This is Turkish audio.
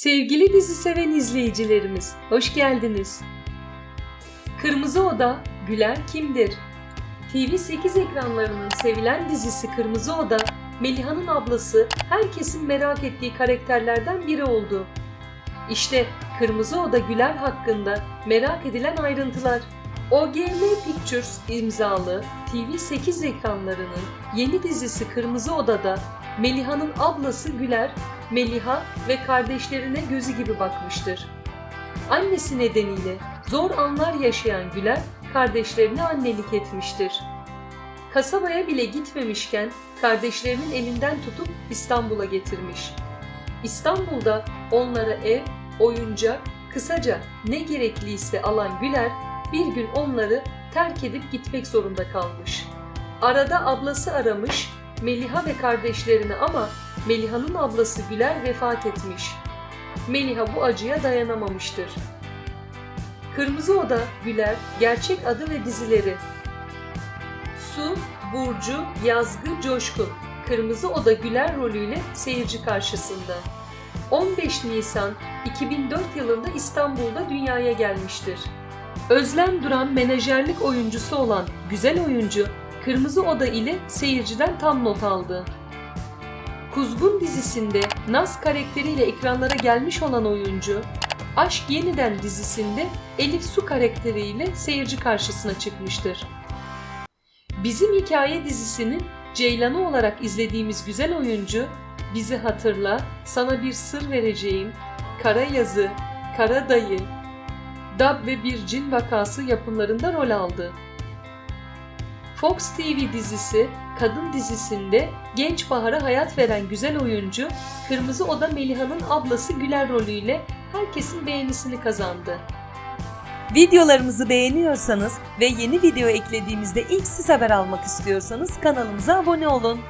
Sevgili dizi seven izleyicilerimiz, hoş geldiniz. Kırmızı Oda, Güler kimdir? TV8 ekranlarının sevilen dizisi Kırmızı Oda, Meliha'nın ablası herkesin merak ettiği karakterlerden biri oldu. İşte Kırmızı Oda Güler hakkında merak edilen ayrıntılar. OGM Pictures imzalı TV8 ekranlarının yeni dizisi Kırmızı Oda'da Meliha'nın ablası Güler, Meliha ve kardeşlerine gözü gibi bakmıştır. Annesi nedeniyle zor anlar yaşayan Güler, kardeşlerine annelik etmiştir. Kasabaya bile gitmemişken kardeşlerinin elinden tutup İstanbul'a getirmiş. İstanbul'da onlara ev, oyuncak, kısaca ne gerekliyse alan Güler bir gün onları terk edip gitmek zorunda kalmış. Arada ablası aramış Meliha ve kardeşlerini ama Meliha'nın ablası Güler vefat etmiş. Meliha bu acıya dayanamamıştır. Kırmızı Oda Güler gerçek adı ve dizileri Su, Burcu, Yazgı, Coşkun Kırmızı Oda Güler rolüyle seyirci karşısında. 15 Nisan 2004 yılında İstanbul'da dünyaya gelmiştir. Özlem Duran menajerlik oyuncusu olan güzel oyuncu Kırmızı Oda ile seyirciden tam not aldı. Kuzgun dizisinde Naz karakteriyle ekranlara gelmiş olan oyuncu, Aşk Yeniden dizisinde Elif Su karakteriyle seyirci karşısına çıkmıştır. Bizim Hikaye dizisinin Ceylan'ı olarak izlediğimiz güzel oyuncu, Bizi Hatırla, Sana Bir Sır Vereceğim, Kara Yazı, Kara Dayı, Dab ve Bir Cin Vakası yapımlarında rol aldı. Fox TV dizisi Kadın dizisinde genç Bahar'a hayat veren güzel oyuncu Kırmızı Oda Meliha'nın ablası Güler rolüyle herkesin beğenisini kazandı. Videolarımızı beğeniyorsanız ve yeni video eklediğimizde ilk siz haber almak istiyorsanız kanalımıza abone olun.